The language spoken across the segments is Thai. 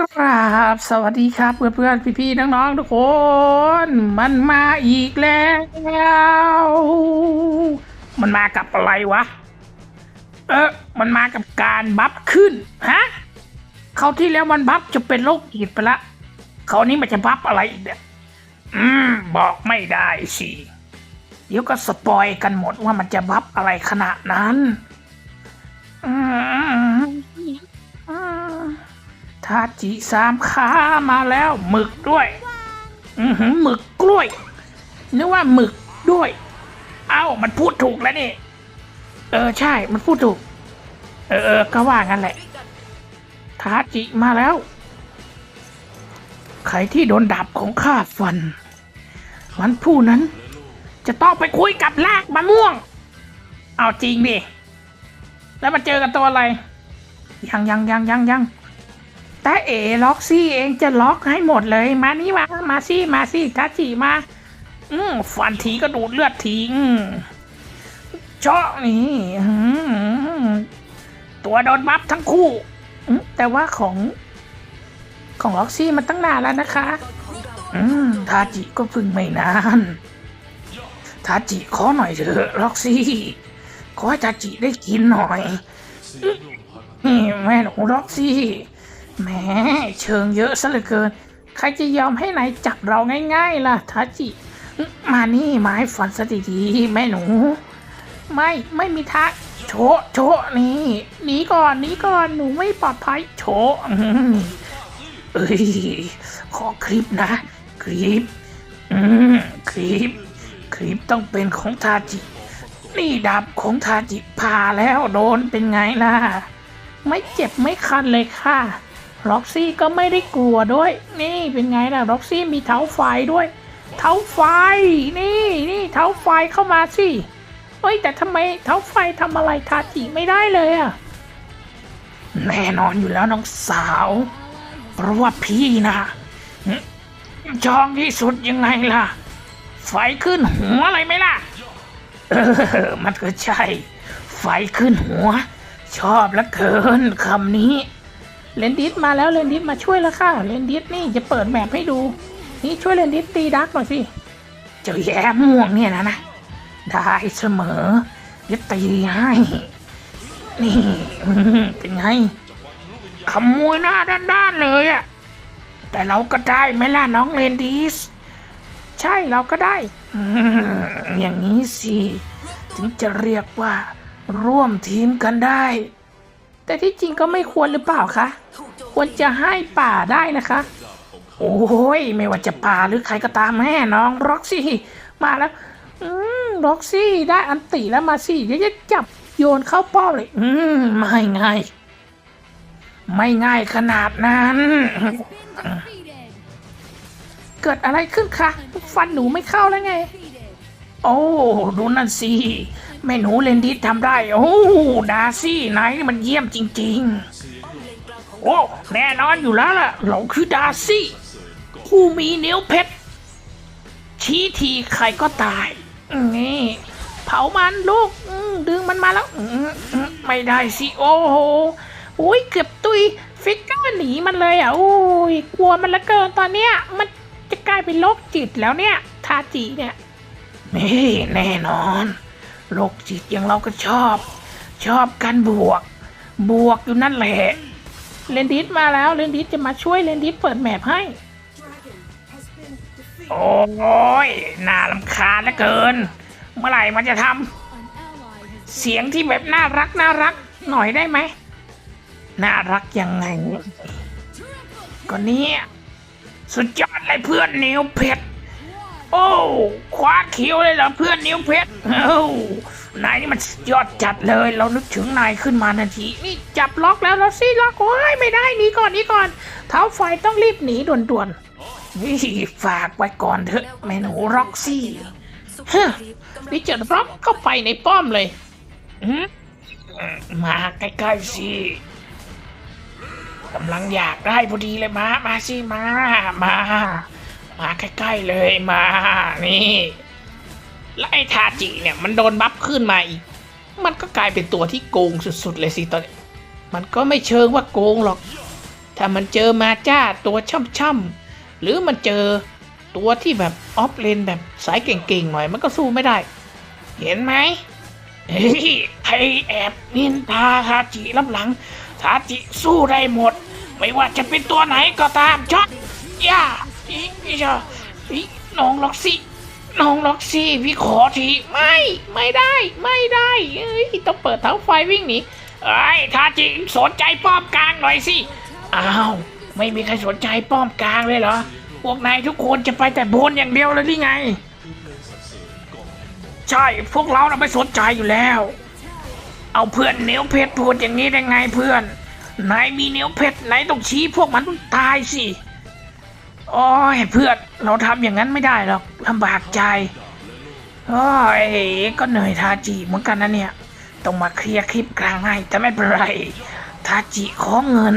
กราบสวัสดีครับ เพื่อนเพื่อนพี่พี่ๆน้องๆ ทุกคน มันมาอีกแล้ว มันมากับอะไรวะ เออมันมากับการบัฟขึ้นฮะเขาวที่แล้วมันบัฟจะเป็นโรคจิตไปละเขาวนี้มันจะบัฟอะไรอีกเนี่ยอืม บอกไม่ได้สิเดี๋ยวก็สปอยกันหมดว่ามันจะบัฟอะไรขนาดนั้น อืม ทาจิสามขามาแล้วหมึกด้วย อือหือหมึกกล้วย นึกว่าหมึกด้วย เอ้ามันพูดถูกแล้วนี่ เออใช่ มันพูดถูก เออเออก็ว่างั้นแหละทาจิมาแล้ว ใครที่โดนดาบของข้าฟัน วันผู้นั้น จะต้องไปคุยกับลากมะม่วง เอาจริงดิ แล้วมาเจอกันตัวอะไร ยังยังยังยังยัง แต่เอล็อกซี่เองจะล็อกให้หมดเลยมานี่มามาซี่มาซี่ทัชจิมา อืมฟันทีก็ดูดเลือดทิ้งเจาะนี่ตัวโดนบัฟทั้งคู่แต่ว่าของของล็อกซี่มันตั้งนานแล้วนะคะ อืมทาจิก็เพึ่งไม่นานทาจิขอหน่อยเถอะล็อกซี่ขอให้ทาจิได้กินหน่อยนี่แม่หนูล็อกซี่ แหมเชิงเยอะซะเหลือเกิน ใครจะยอมให้นายจับเราง่ายๆ ล่ะทาจิ มานี่มาให้ฝันซะดีแม่หนู ไม่ไม่มีทางโชะโชะนี่หนีก่อนหนีก่อนหนูไม่ปลอดภัยโชะอื้อหือเอ้ยขอคลิปนะ คลิป อืมคลิป คลิปต้องเป็นของทาจินี่ดาบของทาจิพาแล้วโดนเป็นไงล่ะ ไม่เจ็บไม่คันเลยค่ะ ล็อกซี่ก็ไม่ได้กลัวด้วย นี่เป็นไงล่ะล็อกซี่มีเท้าไฟด้วย เท้าไฟ นี่นี่เท้าไฟเข้ามาสิเฮ้ยแต่ทำไมเท้าไฟทำอะไรทาจิไม่ได้เลยอะแน่นอนอยู่แล้วน้องสาว เพราะว่าพี่นะจองที่สุดยังไงล่ะ ไฟขึ้นหัวอะไรไหมล่ะ เออ มันก็ใช่ ไฟขึ้นหัว ชอบลือเกินคำนี้ เลนดิสมาแล้วเลนดิสมาช่วยแล้วค่ะเลนดิสนี่จะเปิดแมปให้ดู นี่ช่วยเลนดิสตีดักหน่อยสิเจ้าแย่ม่วงเนี่ยนะนะได้เสมอจะตีให้นี่เป็นไงขโมยหน้าด้านๆเลยอะแต่เราก็ได้ไหมล่ะน้องเลนดิสใช่เราก็ได้อืมอย่างนี้สิถึงจะเรียกว่าร่วมทีมกันได้ แต่ที่จริงก็ไม่ควรหรือเปล่าคะ ควรจะให้ป่าได้นะคะ โอ้ยไม่ว่าจะป่าหรือใครก็ตามแม่น้องร็อกซี่มาแล้วอืมร็อกซี่ได้อันติแล้วมาสิเดี๋ยวจะจับโยนเข้าป้าเลย อืมไม่ง่ายไม่ง่ายขนาดนั้น เกิดอะไรขึ้นคะฟันหนูไม่เข้าแล้วไง โอ้ดูนั่นสิแม่หนูเลนดิสทำได้ โอ้ดาซี่นายนี่มันเยี่ยมจริง ๆ โอ้แน่นอนอยู่แล้วล่ะ เราคือดาซี่ ผู้มีนิ้วเพชร ชี้ทีใครก็ตาย นี่ เผามันลูก ดึงมันมาแล้ว ไม่ได้สิ โอ้โหอุ้ยเกือบตุย ฟิกเกอร์หนีมันเลยอะ โอ้ย กลัวมันละเกินตอนเนี้ย มันจะกลายเป็นโรคจิตแล้วเนี่ย ทาจิเนี่ยนี่แน่นอนโรคจิตอย่างเราก็ชอบ ชอบการบวก บวกอยู่นั่นแหละ เรนดิสมาแล้วเรนดิสจะมาช่วยเรนดิสเปิดแมปให้ โอ้ยน่าลำคาญเหลือเกิน เมื่อไหร่มันจะทำเสียงที่แบบน่ารักน่ารักหน่อยได้ไหมน่ารักยังไงก็นี้สุดยอดเลยเพื่อนนิ้วเพชรโอ้คว้าเขียวเลยเหรอเพื่อนนิ้วเพชรเอ้ นายนี่มันยอดจัดเลย เรานึกถึงนายขึ้นมาทันที นี่จับล็อกแล้วแล้วสิล็อกโอ้ยไม่ได้หนีก่อนหนีก่อน เท้าไฟต้องรีบหนีด่วนๆนี่ฝากไว้ก่อนเถอะแม่หนูร็อกซี่ฮะนี่จะร็อกเข้าไปในป้อมเลยมาใกล้ๆสิกำลังอยากได้พอดีเลยมา มาสิมา มา มาใกล้ๆเลยมา นี่ แล้วไอ้ทาจิเนี่ยมันโดนบัฟขึ้นมาอีก มันก็กลายเป็นตัวที่โกงสุดๆเลยสิตอนนี้มันก็ไม่เชิงว่าโกงหรอก ถ้ามันเจอมาจ้าตัวช่ำๆ หรือมันเจอตัวที่แบบออฟเลนแบบสายเก่งๆหน่อยมันก็สู้ไม่ได้ เห็นไหมเฮ้ยใครแอบนินทาทาจิรับหลัง ทาจิสู้ได้หมด ไม่ว่าจะเป็นตัวไหนก็ตามช็อตย่าอีอีจ้าอีน้องล็อกซี่ น้องล็อกซี่พี่ขอทีไม่ไม่ได้ไม่ได้เอ้ยต้องเปิดเท้าไฟวิ่งหนีไอ้ยทาจิสนใจป้อมกลางหน่อยสิอ้าวไม่มีใครสนใจป้อมกลางเลยเหรอพวกนายทุกคนจะไปแต่บนอย่างเดียวเลยหรือไง ใช่พวกเราน่ะไม่สนใจอยู่แล้ว เอาเพื่อนเนียวเพชรพูดอย่างนี้ได้ไงเพื่อนนายมีเนียวเพชรนายต้องชี้พวกมันตายสิ โอ้ยเพื่อนเราทำอย่างนั้นไม่ได้หรอกลำบากใจโอ้ยก็เหนื่อยทาจิเหมือนกันนะเนี่ย ต้องมาเคลียร์คลิปกลางให้แต่ไม่เป็นไรทาจิขอเงิน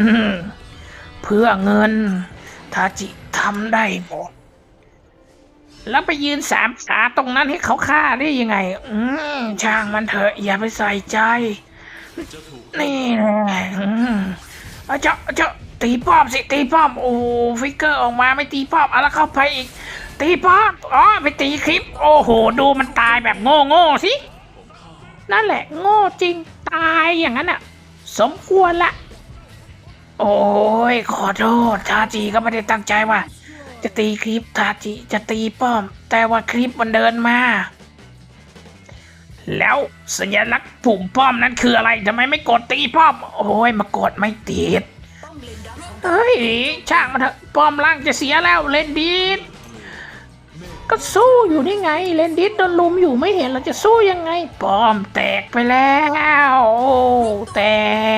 เพื่อเงินทาจิทำได้หมดแล้วไปยืนสามขาตรงนั้นให้เขาฆ่าได้ยังไง อืมช่างมันเถอะอย่าไปใส่ใจ นี่ เอาเจ้าเจ้าตีป้อมสิตีป้อมโอ้ฟิกเกอร์ออกมาไม่ตีป้อมเอาล้วเข้าไปอีก ตีป้อมอ๋อไปตีคลิป โอ้โห ดูมันตายแบบโง่โง่สินั่นแหละ โง่จริงตายอย่างนั้นอะ สมควรละ โอ้ยขอโทษทาจีก็ไม่ได้ตั้งใจว่า จะตีคลิปทาจิจะตีป้อม แต่ว่าคลิปมันเดินมา แล้วสัญลักษณ์ปุ่มป้อมนั้นคืออะไรทำไมไม่กดตีป้อม โอ้ยมากดไม่ติดเฮ้ยช่างมันเถอะป้อมล่างจะเสียแล้วเลนดิสก็สู้อยู่นี่ไง เลนดิสโดนลุมอยู่ไม่เห็นเราจะสู้ยังไง ป้อมแตกไปแล้วโอ้แต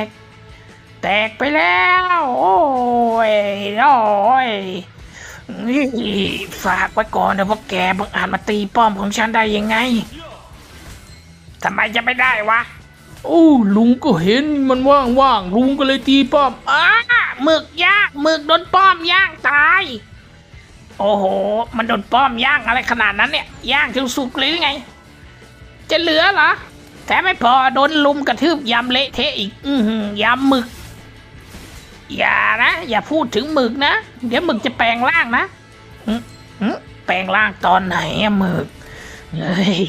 ก แตกไปแล้ว โอ้ยโอ้ยนี่ฝากไว้ก่อนนะพวกแกบังอาจมาตีป้อมของฉันได้ยังไง ทำไมจะไม่ได้วะ โอ้ลุงก็เห็นมันว่างๆลุงก็เลยตีป้อมอ้าหมึกย่างหมึกโดนป้อมย่างตาย โอ้โห มันโดนป้อมย่างอะไรขนาดนั้นเนี่ยย่างถึงสุกหรือไง จะเหลือเหรอแต่ไม่พอโดนลุมกระทืบยำเละเทะอีก อือหือยำหมึก อย่านะ อย่าพูดถึงหมึกนะ เดี๋ยวหมึกจะแปลงร่างนะหึหึแปลงร่างตอนไหนอะหมึกเฮ้ย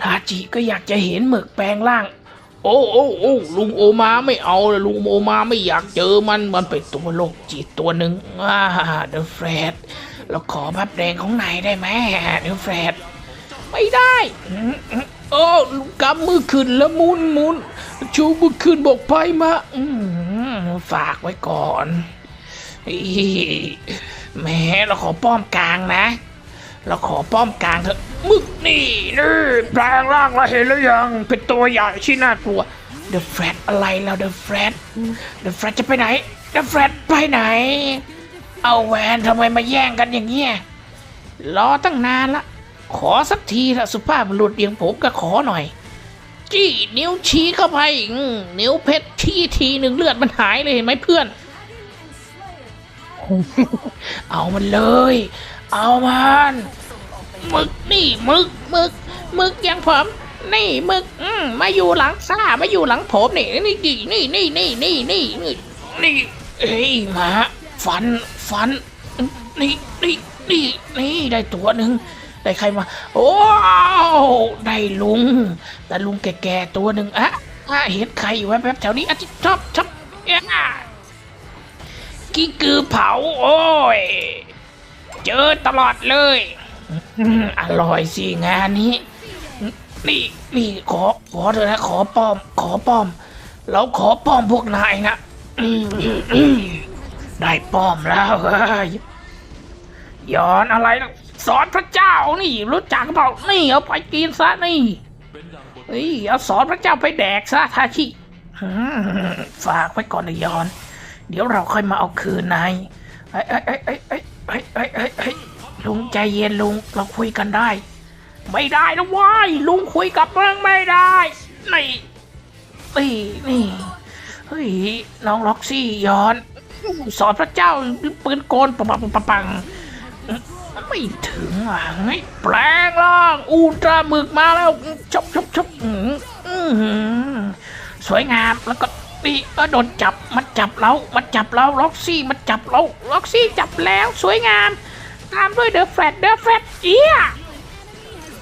ทาจิก็อยากจะเห็นหมึกแปลงร่าง โอ้โอ้โอ้ลุงโอมาไม่เอาเลยลุงโอมาไม่อยากเจอมันมันเป็นตัวโรคจิตตัวหนึ่งอ่าเดอะแฟรดเราขอพับแดงของนายได้ไหมเดอะแฟรดไม่ได้โอ้ลุงกำมือขึ้นแล้วมุนมุนชูมือขึ้นบอกไปมาฝากไว้ก่อนแม่เราขอป้อมกลางนะ เราขอป้อมกลางเถอะมึกนี่นี่แปลงร่างแล้วเห็นหรือยัง เป็นตัวใหญ่ที่น่ากลัวเดอะแฟรดอะไรแล้วเดอะแฟรดเดอะแฟรดจะไปไหนเดอะแฟรดไปไหน เอาแหวนทำไมมาแย่งกันอย่างเงี้ยรอตั้งนานละ ขอสักทีละสุภาพบุรุษอย่างผมก็ขอหน่อย จี้นิ้วชี้เข้าไปอืมนิ้วเพชรชี้ทีหนึ่งเลือดมันหายเลยเห็นไหมเพื่อน เอามันเลย เอามันหมึกนี่หมึกหมึกหมึกอย่างผม นี่หมึกอืมมาอยู่หลังซ่ามาอยู่หลังผมนี่นี่นี่นี่นี่นี่นี่นี่นี่เฮ้ยมาฟันฟันนี่นี่นี่นี่ได้ตัวหนึ่งได้ใครมา โอ้ได้ลุง แต่ลุงแก่ๆตัวหนึ่งอะเห็นใครอยู่แวบๆแถวนี้อะชอบชอบกิ้งกือเผา โอ้ย เจอตลอดเลยอร่อยสิงานนี้ นี่นี่ขอขอเถอะนะขอป้อม ขอป้อม เราขอป้อมพวกนายนะได้ป้อมแล้วเฮ้ยย้อนอะไรนะสอนพระเจ้านี่ รู้จักเปล่านี่เอาไปกินซะนี่นี่เอาสอนพระเจ้าไปแดกซะทาชิฝากไว้ก่อนนะย้อน เดี๋ยวเราค่อยมาเอาคืนนายเอ้ยเอ้ยเอ้ยเอ้ย เอ้ยเอ้ยเอ้ยเอ้ยลุงใจเย็นลุงเราคุยกันได้ ไม่ได้นะเว้ายลุงคุยกับเมืองไม่ได้นี่นี่นี่เฮ้ยน้องล็อกซี่ย้อน สอนพระเจ้าปืนโกนปังปังปังปังปังไม่ถึงอะเฮ้แปลงร่างอูตราหมึกมาแล้วชบชบชบอื้อหือสวยงามแล้วก็ นี่เออโดนจับมันจับเรามันจับเราล็อกซี่มันจับเราล็อกซี่จับแล้วสวยงาม ตามด้วยเดอะแฟลตเดอะแฟลตเอีย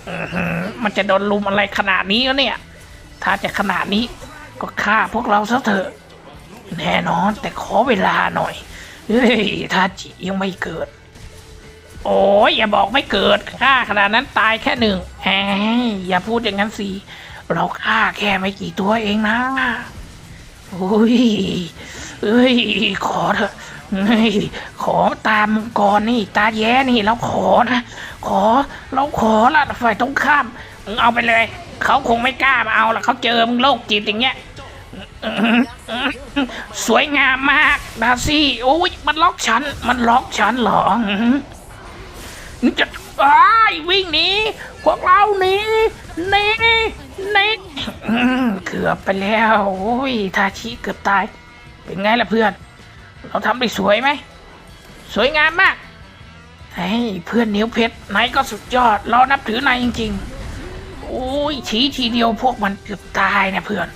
อื้อหือมันจะโดนลุมอะไรขนาดนี้แล้วเนี่ย ถ้าจะขนาดนี้ก็ฆ่าพวกเราซะเถอะ แน่นอนแต่ขอเวลาหน่อยเฮ้ยถ้าจิยังไม่เกิด โอ้ยอย่าบอกไม่เกิดฆ่าขนาดนั้นตายแค่หนึ่งแหมอย่าพูดอย่างนั้นสิ เราฆ่าแค่ไม่กี่ตัวเองนะ โอ้ยเอ้ย ขอเถอะขอตามมังกรนี่ ตาแย้นี่เราขอนะ ขอเราขอละฝ่ายตรงข้ามมึงเอาไปเลย เขาคงไม่กล้ามาเอาละเขาเจอมึงโรคจิตอย่างเงี้ยสวยงามมากดาซี่โอ้ยมันล็อกฉัน มันล็อกฉันหรอจะอ้ายวิ่งหนีพวกเราหนีหนี นี่เกือบไปแล้วโอ้ยทาชิเกือบตาย เป็นไงล่ะเพื่อน เราทำได้สวยไหม สวยงามมากเฮ้ยเพื่อนนิ้วเพชรนายก็สุดยอด เรานับถือนายจริง ๆ โอ้ยชี้ทีเดียวพวกมันเกือบตายนะเพื่อน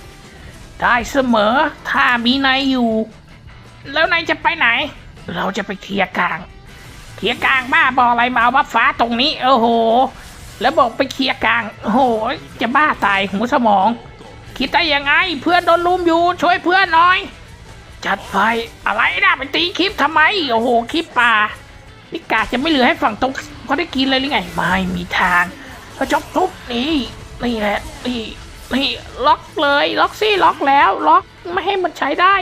ได้เสมอถ้ามีนายอยู่ แล้วนายจะไปไหน เราจะไปเคลียร์กลางเคลียร์กลางบ้าบออะไรมาเอาว่าฟ้าตรงนี้ โอ้โห แล้วบอกไปเคลียร์กลาง โอ้โห จะบ้าตายหัวสมอง คิดได้ยังไง เพื่อนโดนลุมอยู่ ช่วยเพื่อนหน่อย จัดไปอะไรนะไปตีคลิปทำไม โอ้โห คลิปป่านี่กาจะไม่เหลือให้ฝั่งตรงเขาได้กินเลยหรือไง ไม่มีทางเขาจบทุบนี่นี่แหละนี่นี่ล็อกเลย ล็อกซี่ล็อกแล้ว ล็อกไม่ให้มันใช้ได้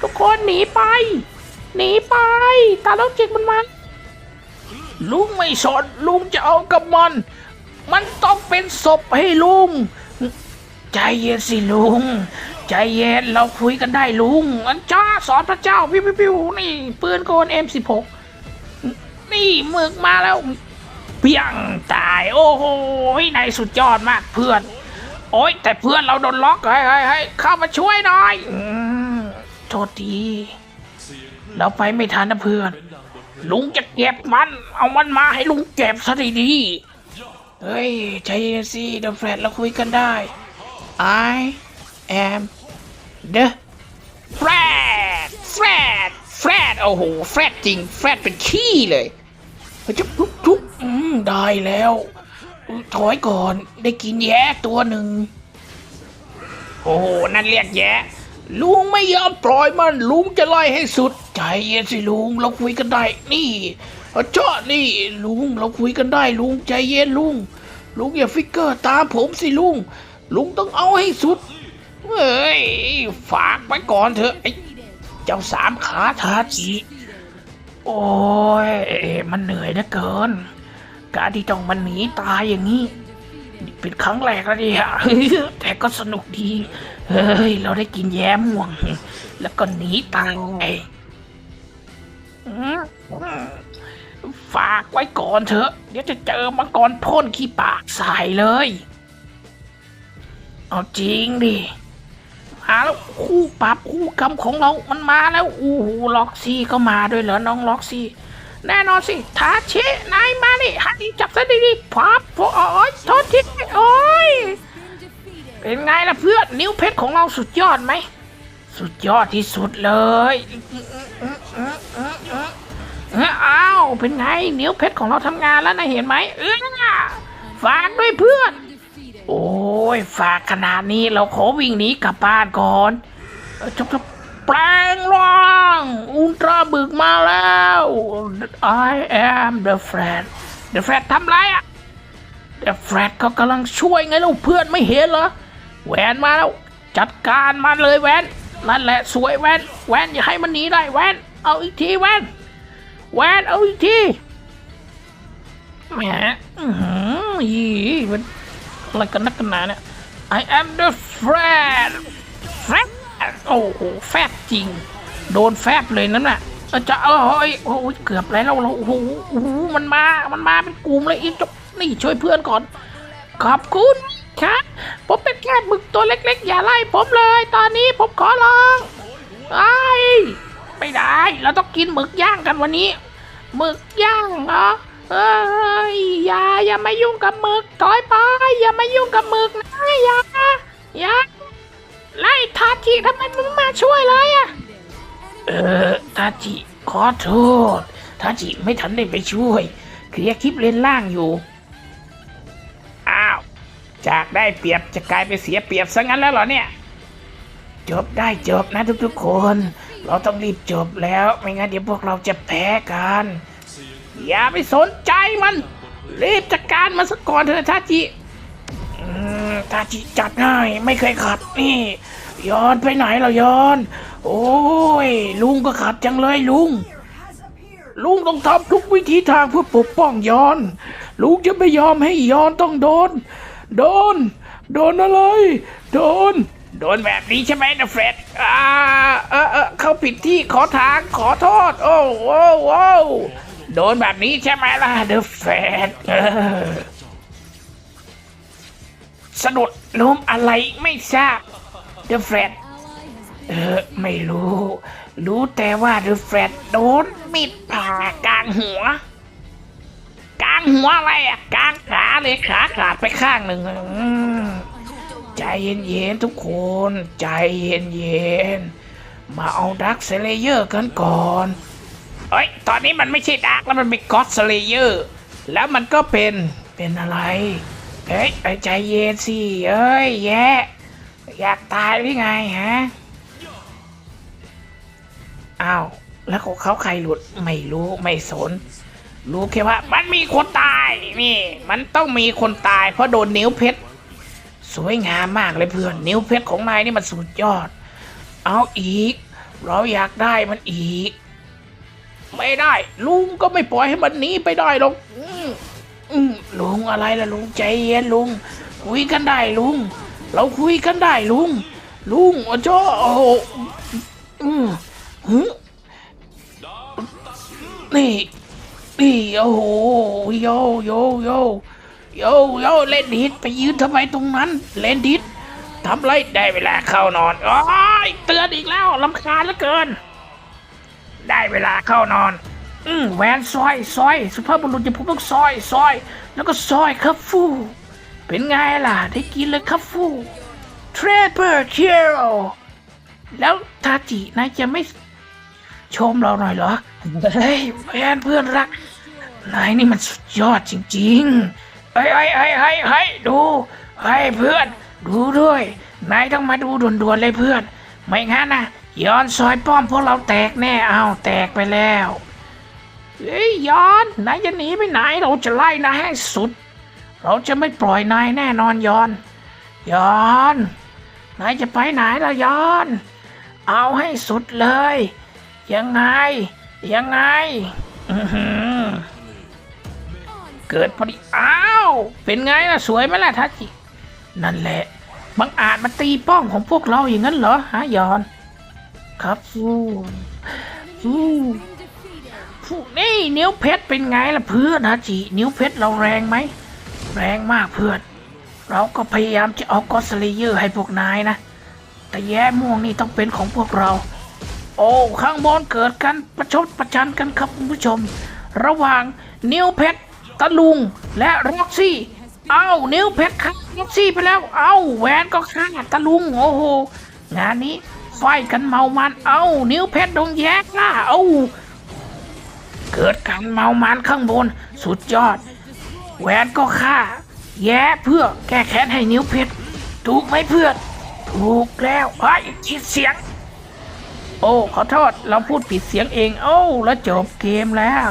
ทุกคนหนีไป หนีไป ตาล็อกจิกมันมาลุงไม่สนลุงจะเอากับมัน มันต้องเป็นศพให้ลุง ใจเย็นสิลุง ใจเย็นเราคุยกันได้ลุง อันจ้าสอนพระเจ้าพิวพิวๆนี่ปืนโกน M16 นี่หมึกมาแล้วเพียงตายโอ้โหนายสุดยอดมากเพื่อน โอ๊ยแต่เพื่อนเราโดนล็อกเฮ้ยเฮ้ยเฮ้เข้ามาช่วยหน่อยอโทษทีเราไปไม่ทันนะเพื่อน ลุงจะเก็บมัน เอามันมาให้ลุงเก็บซะดีๆ เฮ้ย ใจเย็นสิเดอะแฟลตเราคุยกันได้ I am the Fred Fred Fred โอ้โหแฟรดจริงแฟรดเป็นขี้เลยจุ๊บจุ๊บจุ๊บอืมได้แล้ว ถอยก่อนได้กินแย้ตัวหนึ่ง โอ้โห นั่นเรียกแย้ลุงไม่ยอมปล่อยมัน ลุงจะไล่ให้สุด ใจเย็นสิลุงเราคุยกันได้ นี่ เอาเจ้านี่ลุงเราคุยกันได้ลุงใจเย็นลุง ลุงอย่าฟิกเกอร์ตามผมสิลุง ลุงต้องเอาให้สุดเฮ้ยฝากไว้ก่อนเถอะไอ้เจ้าสามขาทาจีโอ้ยมันเหนื่อยเหลือเกิน การที่ต้องมันหนีตายอย่างนี้เป็นครั้งแรกแล้วเนี่ยแต่ก็สนุกดี เฮ้ย เราได้กินแย้มม่วง แล้วก็หนีตายอืม ฝากไว้ก่อนเถอะ เดี๋ยวจะเจอมังกรพ่นขี้ปากใส่เลย เอาจริงดิมาแล้วคู่ปรับคู่กรรมของเรามันมาแล้วอู้หูล็อกซี่ก็มาด้วยเหรอน้องล็อกซี่ แน่นอนสิทาเชนายมานี่ฮันนี่จับซะดีๆพับโอ้ยโทษทีโอ้ยเป็นไงล่ะเพื่อนนิ้วเพชรของเราสุดยอดไหม สุดยอดที่สุดเลย เอออ้าวเป็นไงนิ้วเพชรของเราทำงานแล้วนะเห็นไหมเออฝากด้วยเพื่อน โอ้ยฝากขนาดนี้เราขอวิ่งหนีกลับบ้านก่อนจบจบแปลงร่างอุลตราบึกมาแล้ว I am the Fred the Fred ทำไรอะ The Fred เขากำลังช่วยไงลูกเพื่อนไม่เห็นเหรอแวนมาแล้ว จัดการมันเลยแวนนั่นแหละสวยแวนแวนอย่าให้มันหนีได้แวนเอาอีกทีแวน แหวนเอาอีกทีแหมอื้อหืออีมันอะไรกันนักกันหนาเนี่ย I am the Fred Fred โอ้โหแฟบจริง โดนแฟบเลยนั่นน่ะเอาจะเอ้ยโอ้ยเกือบแล้วเราโอ้โหมันมา มันมาเป็นกลุ่มเลยอีกจบนี่ช่วยเพื่อนก่อน ขอบคุณครับผมเป็นแค่บึกตัวเล็กๆ อย่าไล่ผมเลย ตอนนี้ผมขอร้องไอ้ ไม่ได้ เราต้องกินหมึกย่างกันวันนี้ หมึกย่างเหรอเอ้ยอย่าอย่ามายุ่งกับหมึกถอยไปอย่ามายุ่งกับหมึกนะอย่าอย่าไล่ทาจิทำไมมึงมาช่วยเลยอะเออทาจิขอโทษทาจิไม่ทันได้ไปช่วยเคลียร์คลิปเลนล่างอยู่อ้าวจากได้เปรียบจะกลายเป็นเสียเปรียบซะงั้นแล้วเหรอเนี่ย จบได้จบนะทุกๆคน เราต้องรีบจบแล้ว ไม่งั้นเดี๋ยวพวกเราจะแพ้กัน อย่าไปสนใจมัน รีบจัดการมันซะก่อนเถอะทาจิทาจิจัดให้ไม่เคยขัดนี่ย้อนไปไหนเราย้อน โอ้ย ลุงก็ขัดจังเลยลุง ลุงต้องทำทุกวิธีทางเพื่อปกป้องย้อน ลุงจะไม่ยอมให้ย้อนต้องโดน โดน โดนอะไร โดน โดนแบบนี้ใช่ไหมนะเฟรดอ่าเออเออเข้าผิดที่ขอทางขอโทษ โอ้โอ้โอ้โดนแบบนี้ใช่ไหมล่ะเดอะเฟรดสะดุดล้มอะไรไม่ทราบเดอะเฟรดเออไม่รู้ รู้แต่ว่าเดอะแฟดโดนมิดผ่ากลางหัว กลางหัวอะไรอะกลางขาเลยขาขาดไปข้างหนึ่ง ใจเย็นๆทุกคน ใจเย็นๆมาเอาดักเซเลเยอร์กันก่อนเอ้ยตอนนี้มันไม่ใช่ดักแล้วมันเป็นก็อดเซเลเยอร์แล้วมันก็เป็นเป็นอะไรเฮ้ยใจเย็นสิเอ้ยแย่อยากตายหรือไงฮะอ้าวแล้วของเขาใครหลุดไม่รู้ไม่สน รู้แค่ว่ามันมีคนตายนี่ มันต้องมีคนตายเพราะโดนนิ้วเพชร สวยงามมากเลยเพื่อน นิ้วเพชรของนายนี่มันสุดยอด เอาอีก เราอยากได้มันอีก ไม่ได้ ลุงก็ไม่ปล่อยให้มันหนีไปได้หรอกออลุงอะไรล่ะลุงใจเย็นลุง คุยกันได้ลุง เราคุยกันได้ลุง ลุงโอ้โจโอ้โหอืมหึนี่นี่โอ้โหโยโยโย โยโยเล่นดิดไปยืนทำไมตรงนั้น เล่นดิดทำไรได้เวลาเข้านอนโอ้ยเตือนอีกแล้วลำคาญเหลือเกิน ได้เวลาเข้านอน อืมแหวนซอยซอย สุภาพบุรุษจะพูดต้องซอยซอย แล้วก็ซอยครับฟูเป็นไงล่ะ ได้กินเลยครับฟูเทรเปอร์เชียร์แล้วทาจินายจะไม่ชมเราหน่อยเหรอ เฮ้ยแฟนเพื่อนรัก นายนี่มันสุดยอดจริง ๆ ฮ้ยเฮ้ยเฮ้ยเฮ้ยเฮ้ยดูเฮ้ยเพื่อน ดูด้วย นายต้องมาดูด่วนๆเลยเพื่อน ไม่งั้นนะย้อนซอยป้อมพวกเราแตกแน่เอาแตกไปแล้วเฮ้ยย้อนนายจะหนีไปไหนเราจะไล่นายให้สุด เราจะไม่ปล่อยนายแน่นอนย้อนย้อนนายจะไปไหนล่ะย้อน เอาให้สุดเลย ยังไง ยังไง อือหือ เกิดพอดี อ้าว เป็นไงล่ะ สวยไหมล่ะทัจิ นั่นแหละบังอาจมาตีป้อมของพวกเราอย่างนั้นเหรอฮะยอน ครับฟูฟูฟูนี่นิ้วเพชรเป็นไงล่ะเพื่อนฮะจิ นิ้วเพชรเราแรงไหม แรงมากเพื่อน เราก็พยายามจะเอากอสเลเยอร์ให้พวกนายนะ แต่แย่ม่วงนี่ต้องเป็นของพวกเรา โอ้ข้างบนเกิดกันประชดประชันกันครับคุณผู้ชม ระหว่างนิวเพชร ตะลุงและร็อกซี่ เอ้านิ้วเพชรฆ่าร็อกซี่ไปแล้ว เอ้าแหวนก็ฆ่าตะลุงโอ้โห งานนี้ไฟกันเมามัน เอ้านิ้วเพชรโดนแยกล่าเอาเกิดการเมามันข้างบน สุดยอด แหวนก็ฆ่า แย่เพื่อแก้แค้นให้นิ้วเพชรถูกไหมเพื่อน ถูกแล้วไอ้คิดเสียง โอ้ขอโทษเราพูดผิดเสียงเอง โอ้ แล้วจบเกมแล้ว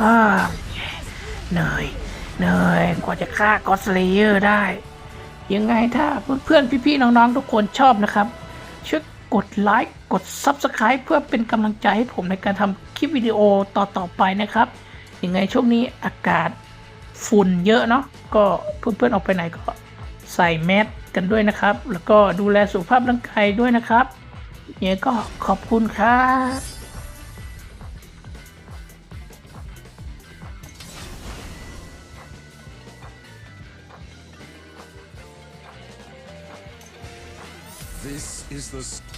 อ่า เหนื่อยเหนื่อยกว่าจะฆ่ากอสเลเยอร์ได้ ยังไงถ้าเพื่อนๆ พี่ๆ น้องๆ ทุกคนชอบนะครับ ช่วยกดไลค์กด Subscribe เพื่อเป็นกำลังใจให้ผมในการทำคลิปวิดีโอต่อๆไปนะครับ ยังไงช่วงนี้อากาศฝุ่นเยอะเนาะก็เพื่อนๆ ออกไปไหนก็ใส่แมสกันด้วยนะครับ แล้วก็ดูแลสุขภาพร่างกายด้วยนะครับยังไงก็ขอบคุณครับ is the